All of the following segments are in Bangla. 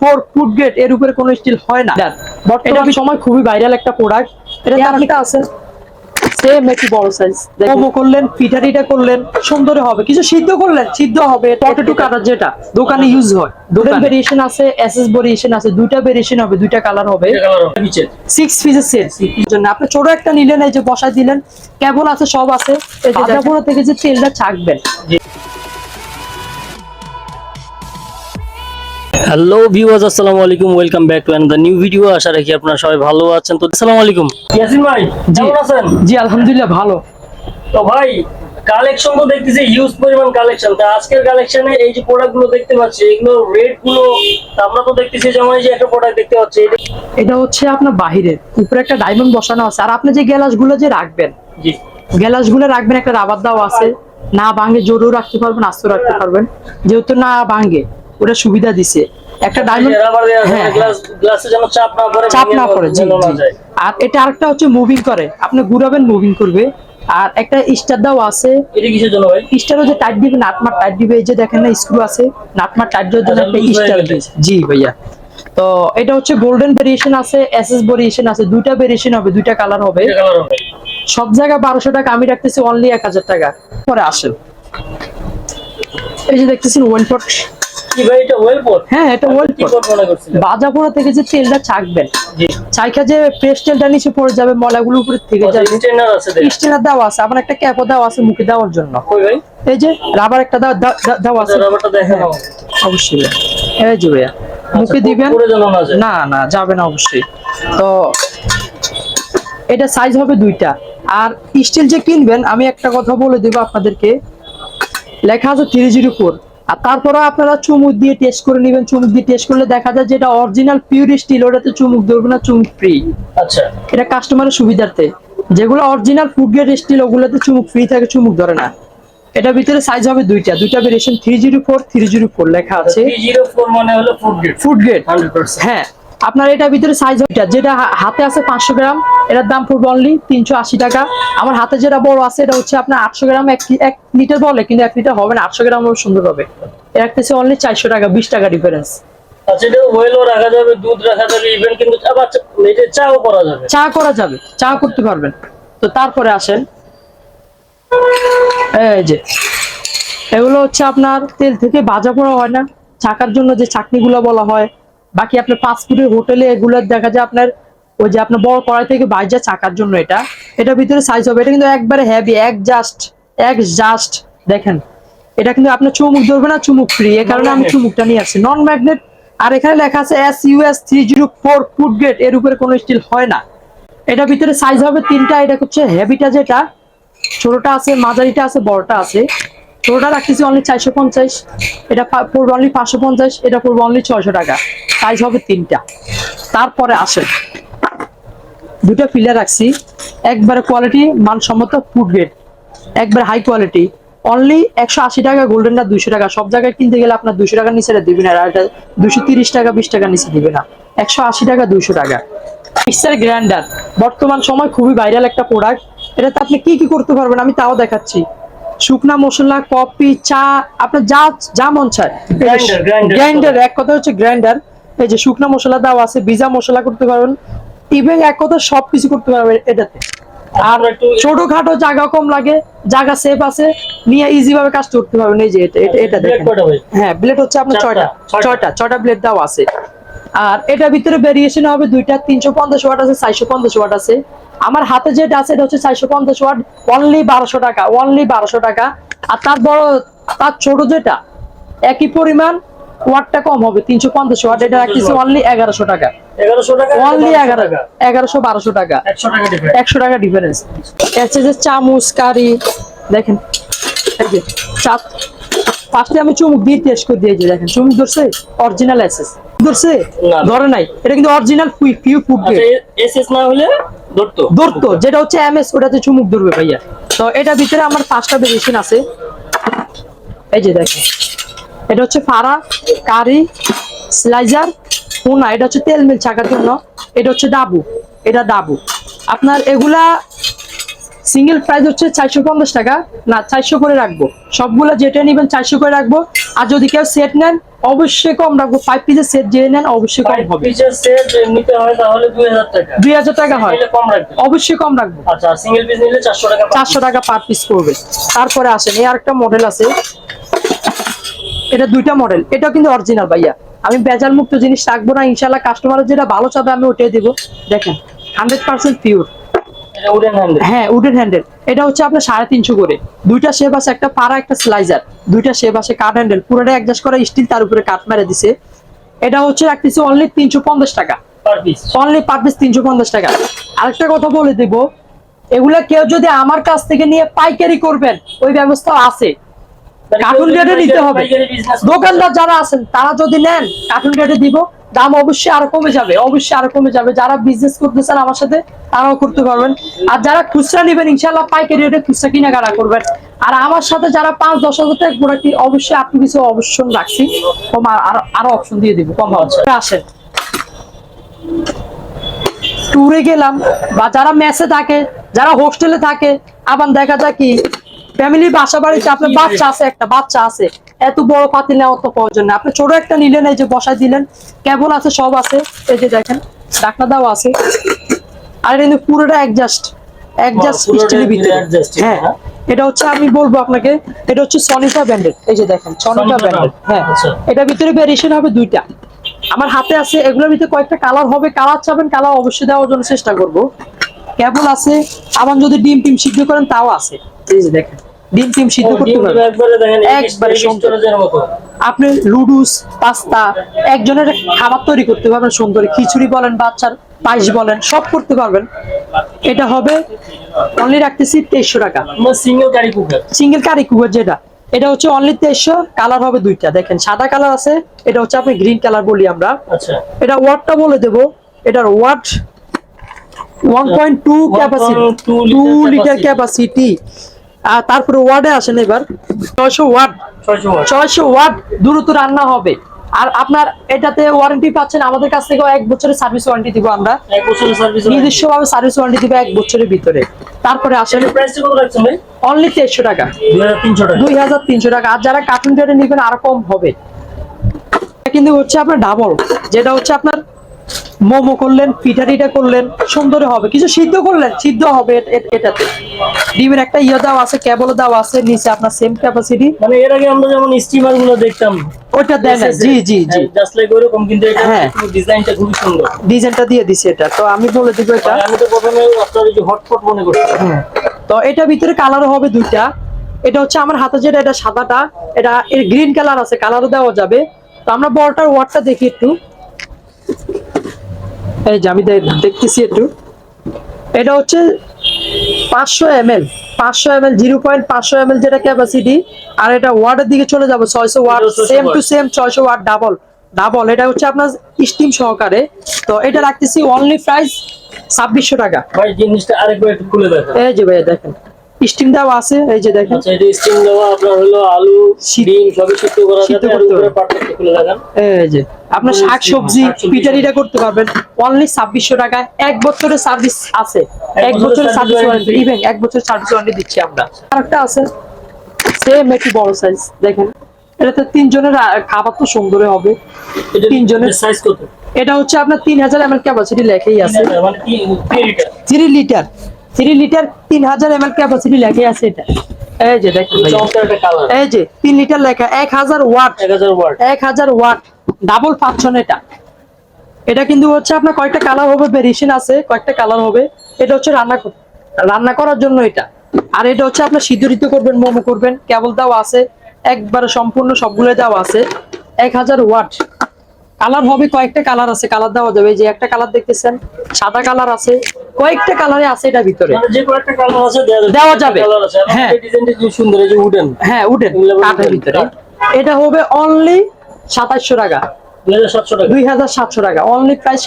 ফোর ফুড গ্রেড এর উপরে কোনো স্টিল হয় না। বর্তমান সময় খুবই ভাইরাল একটা প্রোডাক্ট এটা আছে। সেম একটু বড় সাইজ মোমো করলেন পিঠা করলেন সুন্দর হবে। কিছু সিদ্ধ করলেন সিদ্ধ হবে। পটেটো কাটার যেটা দোকানে ইউজ হয়। দোকান। ভেরিয়েশন আছে এসএস ভেরিয়েশন আছে দুইটা ভেরিয়েশন হবে দুইটা কালার হবে। সিক্স পিসের সেট জন্য আপনি ছোট একটা নিলেন এই যে বসায় দিলেন কেবল আছে সব আছে। এই যে থেকে যে তেলটা ছাকবেন। হ্যালো ভিউয়ার্স আসসালামু আলাইকুম welcome back to another new video আশা রাখি আপনারা সবাই ভালো আছেন। তো আসসালামু আলাইকুম। ইয়াসিন ভাই কেমন আছেন? জি আলহামদুলিল্লাহ ভালো। তো ভাই কালেকশন তো দেখতেছি হিউজ পরিমাণ কালেকশন তো আজকের কালেকশনে এই যে প্রোডাক্টগুলো দেখতে পাচ্ছি এগুলো রেটগুলো আমরা তো দেখতেছি যেমন এই যে একটা প্রোডাক্ট দেখতে পাচ্ছি এটা হচ্ছে আপনার বাহিরের। উপরে একটা ডায়মন্ড বসানো আছে। আর আপনি যে গ্যালাসগুলো যে রাখবেন জি। গ্যালাসগুলো রাখবেন একটা রাবার দাও আছে। না ভাঙে জোরও রাখতে পারবেন আস্ত রাখতে পারবেন। যেহেতু না ভাঙে ওটা সুবিধা দিছে। একটা ডায়মন্ড দেওয়া আছে হ্যাঁ, চাপ না পড়ে চাপ না পড়ে জি আর এটা আরেকটা হচ্ছে মুভিং করে। আপনি ঘুরাবেন মুভিং করবে। আর একটা স্টার দাও আছে। এটা কিসের জন্য ভাই? স্টারও যে টাইট দিবে নাটমার টাইট দিবে। এই যে দেখেন না স্ক্রু আছে। নাটমার টাইট দেওয়ার জন্য আচ্ছা, একটা স্টার জি ভাইয়া। তো এটা হচ্ছে গোল্ডেন ভেরিয়েশন আছে এসএস ভেরিয়েশন আছে। দুইটা ভেরিয়েশন হবে দুইটা কালার হবে। সব জায়গায় বারোশো টাকা আমি রাখতেছি অনলি এক হাজার টাকা। পরে আসেন। এই যে দেখতেছেন ওয়েল হ্যাঁ এটা থেকে যে তেলটা ছাকবেন যে তেলটা নিচে পড়ে যাবে ময়লাগুলো উপরে থেকে যাবে। স্টেনার আছে দেখ স্টেনার দেওয়া আছে আবার একটা ক্যাপও দেওয়া আছে মুখে দেওয়ার জন্য। কই এই যে রাবার একটা দেওয়া- দেওয়া দেওয়া- দেওয়া আছে। হ্যাঁ, অবশ্যই। এই যে ভাইয়া মুখে আচ্ছা, দিবেন? না না না যাবে না অবশ্যই। তো এটা সাইজ হবে দুইটা। আর স্টিল যে কিনবেন আমি একটা কথা বলে দেবো আপনাদেরকে। লেখা আছে থ্রি জিরো ফোর আর তারপরে আপনারা চুমুক দিয়ে টেস্ট করে নেবেন। চুমুক দিয়ে টেস্ট করলে দেখা যায় যেটা অরিজিনাল পিওর স্টিল ওটাতে চুমুক ধরবে না চুমুক ফ্রি আচ্ছা। এটা কাস্টমারের সুবিধার্থে। যেগুলো অরিজিনাল ফুড গ্রেড স্টিল ওগুলোতে চুমুক ফ্রি থাকে চুমুক ধরে না। এটা ভিতরে সাইজ হবে দুইটা। দুইটা variation three zero four three zero four লেখা আছে। মানে ফুড গ্রেড ফুড গ্রেড হ্যাঁ। আপনার এটার ভিতরে সাইজ ওইটা যেটা হাতে আছে পাঁচশো গ্রাম এটার দাম পড়বে অনলি তিনশো আশি টাকা। আমার হাতে যেটা বড় আছে এটা হচ্ছে আপনার আটশো গ্রাম এক এক লিটার বলে কিন্তু এক লিটার হবে না আটশো গ্রাম সুন্দর হবে। এটা রাখতেছে অনলি চারশো টাকা বিশ টাকা ডিফারেন্স আচ্ছা এটা কিন্তু চা- এটা চাও যাবে? চা করা যাবে চা করতে পারবেন। তো তারপরে আসেন। এই যে এগুলো হচ্ছে আপনার তেল থেকে ভাজা পোড়া হয় না। চাকার জন্য যে চাকনিগুলো বলা হয় বাকি আপনার পাঁচপুরের হোটেলে এগুলো দেখা যায় আপনার ওই যে আপনার বড় কড়াই থেকে ভাজা চাকার জন্য এটা এটার ভিতরে সাইজ হবে। এটা কিন্তু একবারে হেভি এক জাস্ট এক জাস্ট দেখেন এটা কিন্তু আপনার চুমুক ধরবে না চুমুক ফ্রি এ কারণে আমি চুমুকটা নিয়ে আসছি। নন ম্যাগনেট আর এখানে লেখা আছে S US three zero four food grade এর উপরে কোনো স্টিল হয় না। এটার ভিতরে সাইজ হবে তিনটা। এটা হচ্ছে হেভিটা যেটা ছোটটা আছে মাঝারিটা আছে বড়টা আছে। ছোটটা রাখতেছি অনলি চারশো পঞ্চাশ, এটা পড়বে অনলি পাঁচশো পঞ্চাশ, এটা পড়বে অনলি ছয়শো টাকা। সাইজ হবে তিনটা। তারপরে আসে দুটো ফিলার রাখছি। একবারে কোয়ালিটি মানসম্মত ফুড গ্রেড একবার হাই কোয়ালিটি অনলি একশো আশি টাকা গোল্ডেনটা দুইশো টাকা। সব জায়গায় কিনতে গেলে আপনার দুশো টাকার নিচে দিবে না আর এটা দুশো তিরিশ টাকা, বিশ টাকার নিচে দিবে না। একশো আশি টাকা, দুইশো টাকা। মিক্সার গ্রাইন্ডার বর্তমান সময় খুবই ভাইরাল একটা প্রোডাক্ট এটাতে আপনি কি কি করতে পারবেন আমি তাও দেখাচ্ছি। শুকনা মশলা কফি চা আপনার যা যা মন চায়। গ্রাইন্ডার এক কথা হচ্ছে গ্রাইন্ডার এই যে শুকনা মশলা দাও আছে ভিজা মশলা করতে পারবেন ইভেন এক কথা সবকিছু করতে পারবেন এটাতে। আর ছোটখাটো জায়গা কম লাগে জায়গা সেফ আছে নিয়ে ইজি ভাবে কাজ করতে পারবেন। এই যে এটা এটা- এটা দেখেন। হ্যাঁ ব্লেড হচ্ছে আপনার ছয়টা। ছয়টা। ছয়টা ছয়টা ব্লেড দাও আছে। আর এটার ভিতরে ভেরিয়েশন হবে দুইটা তিনশো পঞ্চাশ ওয়াট আছে চারশো পঞ্চাশ ওয়াট আছে। আমার হাতে যেটা আছে এটা হচ্ছে চারশো পঞ্চাশ ওয়াট অনলি বারোশো টাকা অনলি বারোশো টাকা। আর তার বড় তার ছোট যেটা একই পরিমাণ ওয়াটটা কম হবে তিনশো পঞ্চাশ ওয়াট এটা রাখতেছি অনলি এগারোশো টাকা। এগারোশো অনলি বারোশো এগারো টাকা। এগারোশো বারোশো টাকা। একশো টাকা ডিফারেন্স যে চামচ কারি দেখেন চাপ। ফার্স্টে আমি চুমুক দিয়ে টেস্ট করে দিয়েছি দেখেন চুমুক ধরছে অরিজিনাল এসএস ধরছে? ধরে নাই। এটা কিন্তু অরিজিনাল পিউ ফুড আচ্ছা এসএস না হলে ধরতো। ধরতো যেটা হচ্ছে এমএস ওটাতে চুমুক ধরবে ভাইয়া। তো এটা ভিতরে আমার পাঁচটা ভেরিয়েশন আছে। এই যে দেখেন এটা হচ্ছে ফারা কারি স্লাইজার পোনা এটা হচ্ছে তেল মিল ছাকার জন্য। এটা হচ্ছে ডাবু এটা দাবু। আপনার এগুলা সিঙ্গেল প্রাইস হচ্ছে চারশো পঞ্চাশ টাকা। না চারশো করে রাখব। সবগুলো যেটা নেবেন চারশো করে রাখব। আর যদি কেউ সেট নেন অবশ্যই কম রাখব। ফাইভ পিসের সেট যে নেন অবশ্যই কম হবে। দুই হাজার টাকা। হয়। অবশ্যই কম রাখব। আচ্ছা চারশো টাকা পার পিস করবে তারপরে আসেন এই আরেকটা মডেল আছে। এটা দুইটা মডেল এটা কিন্তু অরিজিনাল ভাইয়া। আমি বেজাল মুক্ত জিনিস রাখব না। ইনশাল্লাহ কাস্টমারের যেটা ভালো চাবে আমি ওটাই দিব। দেখেন হান্ড্রেড পার্সেন্ট পিওর হ্যাঁ উডেন হ্যান্ডেল এটা হচ্ছে আপনার সাড়ে তিনশো করে। দুইটা শেপ আছে একটা পাড়া একটা স্লাইজার দুইটা শেপ আছে কাঠ হ্যান্ডেল পুরোটা অ্যাডজাস্ট করা স্টিল তার উপরে কাঠ মেরে দিছে। এটা হচ্ছে রাখতেছে অনলি তিনশো পঞ্চাশ টাকা। অনলি পার পিস তিনশো পঞ্চাশ টাকা। আরেকটা কথা বলে দিব এগুলা কেউ যদি আমার কাছ থেকে নিয়ে পাইকারি করবেন ওই ব্যবস্থা আছে। কার্টুন রেটে নিতে হবে। দোকানদার যারা আছেন তারা যদি নেন কার্টুন রেটে দিব। দাম অবশ্যই আরও কমে যাবে, অবশ্যই আরও কমে যাবে। যারা বিজনেস করতেছেন আমার সাথে, তারাও করতে পারবেন। আর যারা খুচরা নেবেন ইনশাল্লাহ পাইকারি রেটে খুচরা কেনাকাটা করবেন। আর আমার সাথে যারা পাঁচ, দশ হাজার টাকা প্রোডাক্ট অবশ্যই আপনি কিছু অবশ্যই রাখছি। আর- অপশন দিয়ে দিব, কম। হবে আসেন। ট্যুরে গেলাম, বা যারা মেসে থাকে, যারা হোস্টেলে থাকে, আবার দেখা যায় কি ফ্যামিলি বাসা বাড়িতে আপনার বাচ্চা আছে, একটা বাচ্চা আছে। এত বড় পাতিল নেওয়ার তো প্রয়োজন না আপনি ছোট একটা নিলেন এই যে বসায় দিলেন কেবল আছে সব আছে? এই যে দেখেন ডাকনা দাও আছে। আর এটা কিন্তু পুরোটা অ্যাডজাস্ট অ্যাডজাস্ট স্টিলের ভিতরে। হ্যাঁ। এটা হচ্ছে আমি বলব আপনাকে এটা হচ্ছে সনিটা এই যে দেখেন সনিটা হ্যাঁ আচ্ছা। এটা ভিতরে হবে দুইটা। আমার হাতে আছে এগুলোর ভিতরে কয়েকটা কালার হবে। কালার চাবেন কালার অবশ্যই দেওয়ার জন্য চেষ্টা করব। কেবল আছে আবার যদি ডিম টিম সিদ্ধ করেন তাও আছে। এই যে দেখেন। ডিম টিম সিদ্ধ করতে পারবেন একবারে আপনি লুডুস পাস্তা একজনের খাবার তৈরি করতে পারবেন সুন্দর। খিচুড়ি বলেন বাচ্চার পায়েস বলেন সব করতে পারবেন। এটা হবে অনলি রাখতেছি তেইশশো টাকা। Single curry cooker single curry cooker যেটা এটা হচ্ছে অনলি তেইশশো কালার হবে দুইটা। দেখেন সাদা কালার আছে এটা হচ্ছে আপনি গ্রিন কালার বলি আমরা। আচ্ছা। এটা ওয়াটটা বলে দেব এটার watt one point two capacity 1.2 two litre capacity তারপরে ওয়ার্ডে আসেন এবার। ছয়শো ওয়াট ছয়শো ওয়াট ওয়াট দ্রুত রান্না হবে। আর আপনার এটাতে ওয়ারেন্টি পাচ্ছেন আমাদের কাছ থেকে এক বছরের সার্ভিস ওয়ারেন্টি দিব আমরা। এক বছরের সার্ভিস নিজস্ব ভাবে সার্ভিস ওয়ারেন্টি দিব এক বছরের ভিতরে। তারপরে আসেন প্রাইসটা কত রাখছেন ভাই? অনলি তেইশশো টাকা। দুই হাজার তিনশো টাকা। আর যারা কার্টুন রেটে নিবেন আরও কম হবে। কিন্তু হচ্ছে আপনার ডাবল যেটা হচ্ছে আপনার মোমো করলেন পিঠা টিটা করলেন সুন্দর হবে। কিছু সিদ্ধ করলেন সিদ্ধ হবে এটাতে। ডিমের একটা ইয়ে দাও আছে কেবল দাও আছে নিচে আপনার সেম ক্যাপাসিটি মানে এর আগে আমরা যেমন স্টিমারগুলো দেখতাম ওইটা দেন জি জি জি। জাস্ট লাইক ওরকম কিন্তু এটা হ্যাঁ। ডিজাইনটা খুবই সুন্দর। ডিজাইনটা দিয়ে দিছি এটা। তো আমি বলে দিব এটা। আমি তো প্রথমে আপনার এই যে হটপট মনে করছিলাম হ্যাঁ। তো এটা ভিতরে কালার হবে দুইটা। এটা হচ্ছে আমার হাতে যেটা এটা সাদাটা। এটা এর গ্রিন কালার আছে কালারও দেওয়া যাবে। তো আমরা বড়টার ওয়ার্ডটা দেখি একটু। এই যে আমি দেখতেছি একটু। এটা হচ্ছে পাঁচশো এম এল পাঁচশো এম এল জিরো পয়েন্ট পাঁচশো এম এল যেটা ক্যাপাসিটি আর এটা ওয়ার্ডের দিকে চলে যাবে ছয়শো ওয়াট সেম টু সেম ছয়শো ওয়াট ডাবল ডাবল এটা হচ্ছে আপনার স্টিম সহকারে। তো এটা রাখতেছি অনলি প্রাইস ছাব্বিশশো টাকা। ভাই জিনিসটা আরেকবার একটু খুলে দেখেন। এই যে ভাইয়া দেখেন স্টিম দেওয়া আছে এই যে দেখেন। আচ্ছা এটা স্টিম দেওয়া আপনার হলো আলু ডিম সবই সিদ্ধ করা যাবে আর উপরে পাটটা খুলে দেখেন। এই যে। আপনার শাক সবজি শাকসবজি। পিঠারিটা করতে পারবেন। অনলি ছাব্বিশশো টাকা। এক বছরের সার্ভিস আছে। এক বছরের সার্ভিস ওয়ারেন্টি ইভেন এক বছরের সার্ভিস ওয়ারেন্টি দিচ্ছি আমরা। আরেকটা আছে। সেম একটু বড় সাইজ দেখেন। এটাতে তিনজনের খাবার তো সুন্দর হবে। তিনজনের সাইজ কত? এটা হচ্ছে আপনার তিন হাজার এম এল ক্যাপাসিটি লেখাই আছে থ্রি লিটার। Three litre. তিন হাজার এম এল ক্যাপাসিটি লেখাই আছে এটা। এই যে দেখেন এই যে তিন লিটার লেখা এক হাজার ওয়াট। এক হাজার ওয়াট। ডাবল পাচ্ছেন এটা। এটা কিন্তু হচ্ছে আপনার কয়েকটা কালার হবে ভেরিয়েশন আছে কয়েকটা কালার হবে। এটা হচ্ছে রান্না রান্না করার জন্য এটা। আর এটা হচ্ছে আপনার সিদ্ধরিত করবেন মোমো করবেন কেবল দাও আছে। একবারে সম্পূর্ণ সবগুলো দাও আছে। এক হাজার ওয়াট। কালার হবে কয়েকটা কালার আছে কালার দেওয়া যাবে। এই যে একটা কালার দেখতেছেন সাদা কালার আছে। কয়েকটা কালারে আছে এটা ভিতরে। যে কয়েকটা কালার আছে দেওয়া যাবে। হ্যাঁ। ডিজাইনটা সুন্দর এই যে উডেন হ্যাঁ এগুলো কাঠের ভিতরে। এটা হবে অনলি সাতাশশো টাকা। দুই হাজার সাতশো টাকা। অনলি প্রাইস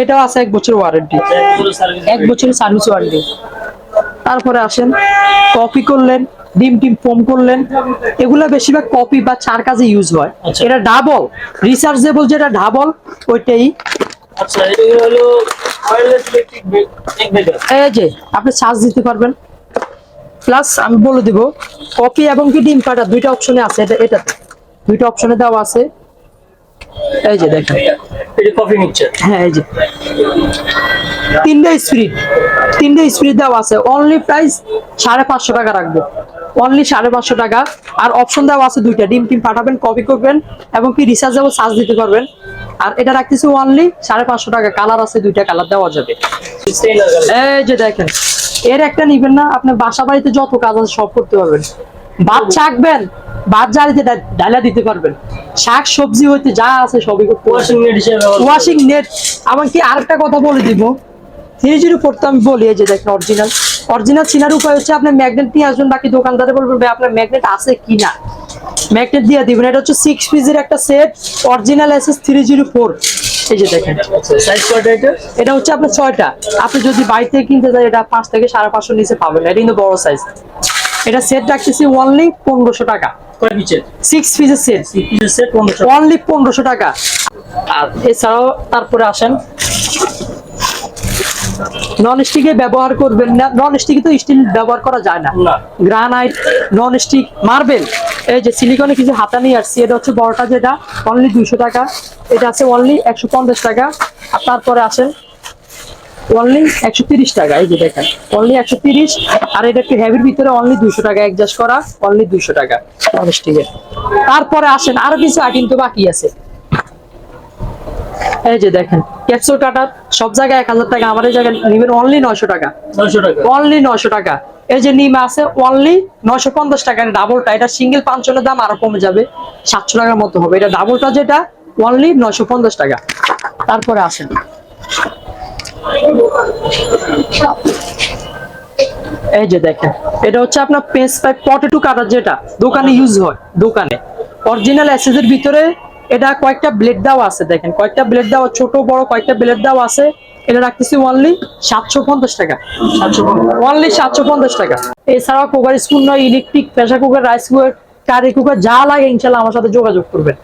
এটাও টাকা। আছে এক বছর ওয়ারেন্টি এক বছরের সার্ভিস ওয়ারেন্টি তারপরে আসেন কপি করলেন ডিম টিম ফোম করলেন। এগুলা বেশিরভাগ কপি বা চার কাজে ইউজ হয়। এটা ডাবল রিচার্জেবল যেটা ডাবল ওইটাই আচ্ছা এটা হলো ওয়্যারলেস ইলেকট্রিক এক এই যে আপনি চার্জ দিতে পারবেন। প্লাস আমি বলে দিব কপি এবং কি ডিম কাটা দুইটা অপশনে আছে এটা এটাতে। দুইটা অপশনে দেওয়া আছে। এই যে দেখেন। এটা কফি মিক্সচার হ্যাঁ এই যে। তিনটে স্পিরিট তিনটে স্পিরিট দেওয়া আছে। অনলি প্রাইস সাড়ে পাঁচশো টাকা রাখব। অনলি সাড়ে পাঁচশো টাকা। আর অপশন দেওয়া আছে দুইটা। ডিম টিম পাঠাবেন কপি করবেন এবং কি রিচার্জেবল চার্জ দিতে পারবেন। আর এটা রাখতেছি অনলি সাড়ে পাঁচশো টাকা। কালার আছে দুইটা কালার দেওয়া যাবে। এই যে দেখেন এর একটা নিবেন না আপনি বাসা বাড়িতে যত কাজ আছে সব করতে পারবেন। ভাত চাকবেন ভাত জারিতে ডালা দিতে পারবেন। শাক সবজি হইতে যা আছে সবই করতে ওয়াশিং নেট আমাকে আরেকটা কথা বলে দিব? থ্রি জিরো ফোর তো আমি বলি এই যে দেখেন অরিজিনাল অরিজিনাল চিনার উপায় হচ্ছে আপনি ম্যাগনেট নিয়ে আসবেন বাকি দোকানদারে বলবেন ভাই আপনার ম্যাগনেট আছে কি না? ম্যাগনেট দিয়ে দিবেন। এটা হচ্ছে সিক্স পিসের একটা set original S S three zero four এই যে দেখেন। এটা? এটা হচ্ছে আপনার ছয়টা। আপনি যদি বাড়িতে কিনতে যান এটা পাঁচ থেকে সাড়ে পাঁচশো নিচে পাবেন। এটা কিন্তু বড় সাইজ এটা সেট রাখতেছি অনলি পনেরোশো টাকা। সিক্স পিসের সেট সেট অনলি পনেরোশো টাকা। আর এছাড়াও তারপরে আসেন। নন স্টিকে ব্যবহার করবেন না। নন স্টিকে তো স্টিল ব্যবহার করা যায় না। গ্রানাইট নন স্টিক মার্বেল এই যে সিলিকনে কিছু হাতা নিয়ে আসছি এটা হচ্ছে বড়টা যেটা অনলি দুইশো টাকা। এটা আছে অনলি একশো পঞ্চাশ টাকা। আর তারপরে আসেন অনলি একশো তিরিশ টাকা এই যে দেখেন। অনলি একশো তিরিশ আর এটা একটু হেভির ভিতরে অনলি দুইশো টাকা অ্যাডজাস্ট করা অনলি দুইশো টাকা। নন স্টিকের তারপরে আসেন আরও কিছু আইটেম তো বাকি আছে। এই যে দেখেন ক্যাপসুল কাটার সব জায়গায় এক হাজার টাকা আমার এই জায়গায় নেবেন অনলি নয়শো টাকা। অনলি নয়শো টাকা। এই যে নিম আছে অনলি নয়শো পঞ্চাশ টাকা। ডাবলটা এটা সিঙ্গেল পাঁচজনের দাম আরও কমে যাবে। সাতশো টাকার মতো হবে। এটা ডাবলটা যেটা অনলি নয়শো পঞ্চাশ টাকা। তারপরে আসেন। এই যে দেখেন এটা হচ্ছে আপনার পেস পাইপ পটেটো কাটার যেটা দোকানে ইউজ হয় দোকানে। অরিজিনাল অ্যাসেসের ভিতরে এটা কয়েকটা ব্লেড দাও আছে, দেখেন। কয়েকটা ব্লেড দাও ছোট, বড় কয়েকটা ব্লেড দাও আছে। এটা রাখতেছি অনলি সাতশো পঞ্চাশ টাকা। অনলি সাতশো পঞ্চাশ টাকা। এছাড়াও cooker, spoon electric pressure cooker rice cooker curry cooker যা লাগে ইনশাল্লাহ আমার সাথে যোগাযোগ করবেন।